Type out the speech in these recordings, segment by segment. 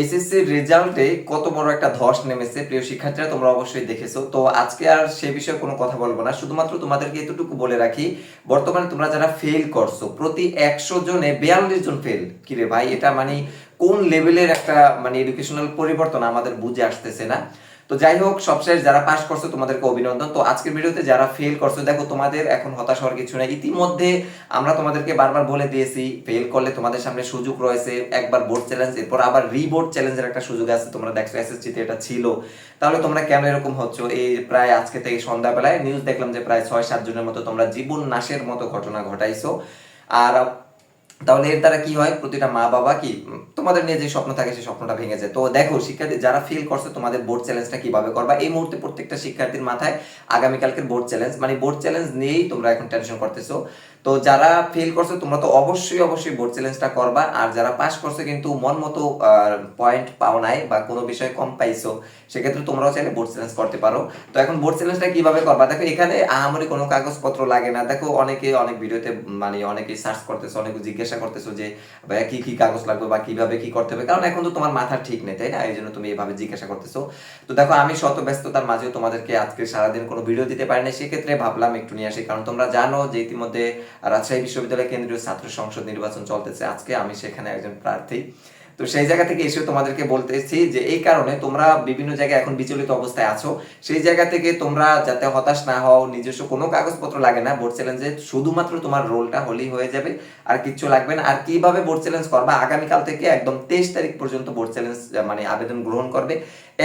HSC রেজাল্টে কত বড় একটা ধস নেমেছে, প্রিয় শিক্ষার্থীরা, তোমরা অবশ্যই দেখেছ। তো আজকে আর সে বিষয়ে কোনো কথা বলব না, শুধুমাত্র তোমাদেরকে এতটুকু বলে রাখি, বর্তমানে তোমরা যারা ফেল করছ, প্রতি একশো জনে বিয়াল্লিশ জন ফেল কিরে ভাই, এটা মানে কোন লেভেলের একটা মানে এডুকেশনাল পরিবর্তন আমাদের বুঝে আসতেছে না? তো যাই হোক সবশেষ যারা পাস করছ তোমাদেরকে অভিনন্দন। তো আজকের ভিডিওতে যারা ফেল করছ, দেখো তোমাদের এখন হতাশ হওয়ার কিছু নেই। ইতিমধ্যে আমরা তোমাদেরকে বারবার বলে দিয়েছি ফেল করলে তোমাদের সামনে সুযোগ রয়েছে। একবার বোর্ড চ্যালেঞ্জ এরপর আবার রিবোর্ড চ্যালেঞ্জের একটা সুযোগ আছে। তোমরা দেখছ এসএসসি তে এটা ছিল। তাহলে তোমরা কেন এরকম হচ্ছ? এই প্রায় আজকে থেকে সন্ধ্যাবেলায় নিউজ দেখলাম যে প্রায় ছয় সাত জনের মতো তোমরা জীবন নাশের মতো ঘটনা ঘটাইছো। আর তাহলে এর দ্বারা কি হয়? প্রতিটা মা বাবা কি, তোমাদের নিয়ে যে স্বপ্ন থাকে সেই স্বপ্নটা ভেঙে যায়। তো দেখো, শিক্ষার্থী যারা ফিল করছে তোমাদের বোর্ড চ্যালেঞ্জটা কীভাবে করবা, এই মুহূর্তে প্রত্যেকটা শিক্ষার্থীর মাথায় আগামীকালকের বোর্ড চ্যালেঞ্জ মানে বোর্ড চ্যালেঞ্জ নিয়েই তোমরা এখন টেনশন করতেছো। তো যারা ফেল করছ, তোমরা তো অবশ্যই অবশ্যই বোর্ড চ্যালেঞ্জটা করবা। আর যারা পাস করছ কিন্তু মন মতো পয়েন্ট পাও নাই বা কোনো বিষয়ে কম পাইছো, সেক্ষেত্রে তোমরাও চাইলে বোর্ড চ্যালেঞ্জ করতে পারো। তো এখন বোর্ড চ্যালেঞ্জটা কীভাবে করবা? দেখো, এখানে আহামরি কোনো কাগজপত্র লাগে না। দেখো, অনেকে অনেক ভিডিওতে মানে অনেকে সার্চ করতেছো, অনেকে জিজ্ঞাসা করতেছো যে, ভাইয়া, কি কি কাগজ লাগবে বা কীভাবে কি করতে হবে? কারণ এখন তো তোমার মাথা ঠিক নেই, তাই না? এই জন্য তুমি এভাবে জিজ্ঞাসা করতেছো। তো দেখো, আমি শত ব্যস্ততার মাঝেও তোমাদেরকে আজকে সারাদিন কোনো ভিডিও দিতে পারি না সেক্ষেত্রে ভাবলাম একটু নিয়ে আসি। কারণ তোমরা জানো যে ইতিমধ্যে রাজশাহী বিশ্ববিদ্যালয় কেন্দ্রীয় ছাত্র সংসদ নির্বাচন চলতেছে আজকে। আমি সেখানে একজন প্রার্থী। তো সেই জায়গা থেকে এসে তোমাদেরকে বলতেছি যে এই কারণে তোমরা বিভিন্ন জায়গায় এখন বিচলিত অবস্থায় আছো। সেই জায়গা থেকে তোমরা যাতে হতাশ না হও, নিজস্ব কোনো কাগজপত্র লাগে না বোর্ড চ্যালেঞ্জে শুধুমাত্র তোমার রোলটা হলেই হয়ে যাবে, আর কিচ্ছু লাগবে না। আর কীভাবে বোর্ড চ্যালেঞ্জ করবা? আগামীকাল থেকে একদম তেইশ তারিখ পর্যন্ত বোর্ড চ্যালেঞ্জ মানে আবেদন গ্রহণ করবে।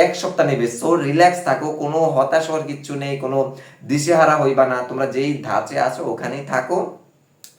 এক সপ্তাহ নেবে। সো রিল্যাক্স থাকো, কোনো হতাশ হওয়ার কিচ্ছু নেই, কোনো দিশেহারা হইবা না। তোমরা যেই ধাঁচে আছো, ওখানেই থাকো।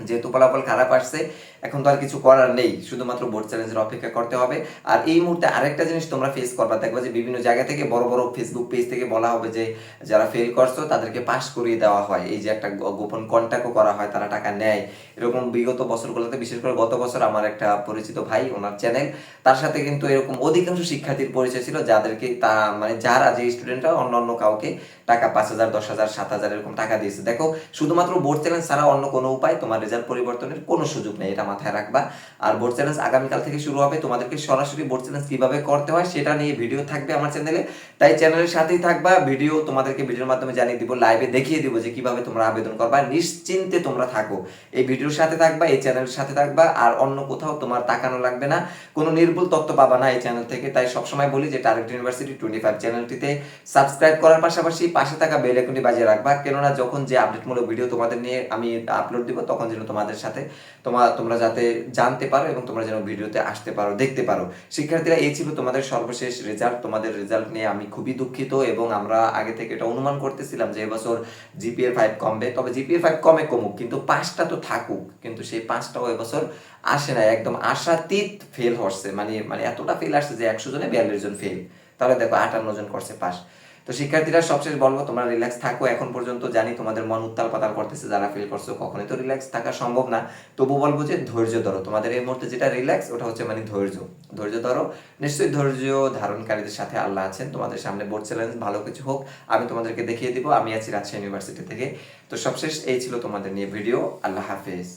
যেহেতু ফলাফল খারাপ আসছে এখন তো আর কিছু করার নেই, শুধুমাত্র বোর্ড চ্যালেঞ্জের অপেক্ষা করতে হবে। আর এই মুহূর্তে আরেকটা জিনিস তোমরা ফেস করবা, দেখবা যে বিভিন্ন জায়গা থেকে বড় বড় ফেসবুক পেজ থেকে বলা হবে যে যারা ফেল করছ, তাদেরকে পাস করিয়ে দেওয়া হয়। এই যে একটা গোপন কন্ট্যাক্টও করা হয়, তারা টাকা নেয়। এরকম বিগত বছরগুলোতে, বিশেষ করে গত বছর আমার একটা পরিচিত ভাই, ওনার চ্যানেল তার সাথে কিন্তু এরকম অধিকাংশ শিক্ষার্থীর পরিচয় ছিল, যাদেরকে তা মানে যারা, যে স্টুডেন্টরা অন্য অন্য কাউকে টাকা পাঁচ হাজার, দশ হাজার, সাত হাজার, এরকম টাকা দিয়েছে। দেখো, শুধুমাত্র বোর্ড চ্যালেঞ্জ ছাড়া অন্য কোনো উপায় তোমার রেজাল্ট পরিবর্তনের কোনো সুযোগ নেই, এটা মাথায় রাখবা। আর বোর্ড চ্যালেঞ্জ আগামীকাল থেকে শুরু হবে। তোমাদেরকে সরাসরি বোর্ড চ্যালেঞ্জ কীভাবে করতে হয় সেটা নিয়ে ভিডিও থাকবে আমার চ্যানেলে তাই চ্যানেলের সাথেই থাকবা। ভিডিও তোমাদেরকে ভিডিওর মাধ্যমে জানিয়ে দিব লাইভে দেখিয়ে দিব যে কীভাবে তোমরা আবেদন করবা। নিশ্চিন্তে তোমরা থাকো। এই ভিডিওর সাথে থাকবা, এই চ্যানেলের সাথে থাকবা। আর অন্য কোথাও তোমার তাকানো লাগবে না। কোনো নির্ভুল তথ্য পাবা না এই চ্যানেল থেকে। তাই সবসময় বলি যে টার্গেট ইউনিভার্সিটি টোয়েন্টি ফাইভ চ্যানেলটিতে সাবস্ক্রাইব করার পাশাপাশি পাশে থাকা বেল আইকনটি বাজিয়ে রাখবা। কেননা যখন যে আপডেটমূলক ভিডিও তোমাদের নিয়ে আমি আপলোড দিব, তখন যেন তোমাদের সাথে তোমার তোমরা যাতে জানতে পারো এবং তোমরা যেন ভিডিওতে আসতে পারো, দেখতে পারো। শিক্ষার্থীরা, এই ছিল তোমাদের সর্বশেষ রেজাল্ট তোমাদের রেজাল্ট নিয়ে আমি খুবই দুঃখিত এবং আমরা আগে থেকে এটা অনুমান করতেছিলাম যে এবছর জিপিএর ফাইভ কমবে। তবে জিপিএর ফাইভ কমে কমুক, কিন্তু পাঁচটা তো থাকুক। কিন্তু সেই পাঁচটাও এবছর আসে না একদম আশাতীত ফেল হচ্ছে। মানে মানে এতটা ফেল আসছে যে একশো জনে বিয়াল্লিশ জন ফেল তাহলে দেখো আটান্ন জন করছে পাস তো শিক্ষার্থীরা সবশেষ বলব, তোমরা রিল্যাক্স থাকো, এখন পর্যন্ত জানি তোমাদের মন উত্তাল পাতাল করতেছে, যারা ফিল করছ কখনোই তো রিল্যাক্স থাকা সম্ভব না। তবু বলব যে ধৈর্য ধরো, তোমাদের এই মুহূর্তে যেটা রিল্যাক্স ওটা হচ্ছে মানে ধৈর্য। ধৈর্য ধরো, নিশ্চয়ই ধৈর্য ধারণকারীদের সাথে আল্লাহ আছেন, তোমাদের সামনে বোর্ড চ্যালেঞ্জ ভালো কিছু হোক, আমি তোমাদেরকে দেখিয়ে দিব, আমি আছি রাজশাহী ইউনিভার্সিটি থেকে। তো সবশেষ এই ছিল তোমাদের নিয়ে ভিডিও আল্লাহ হাফেজ।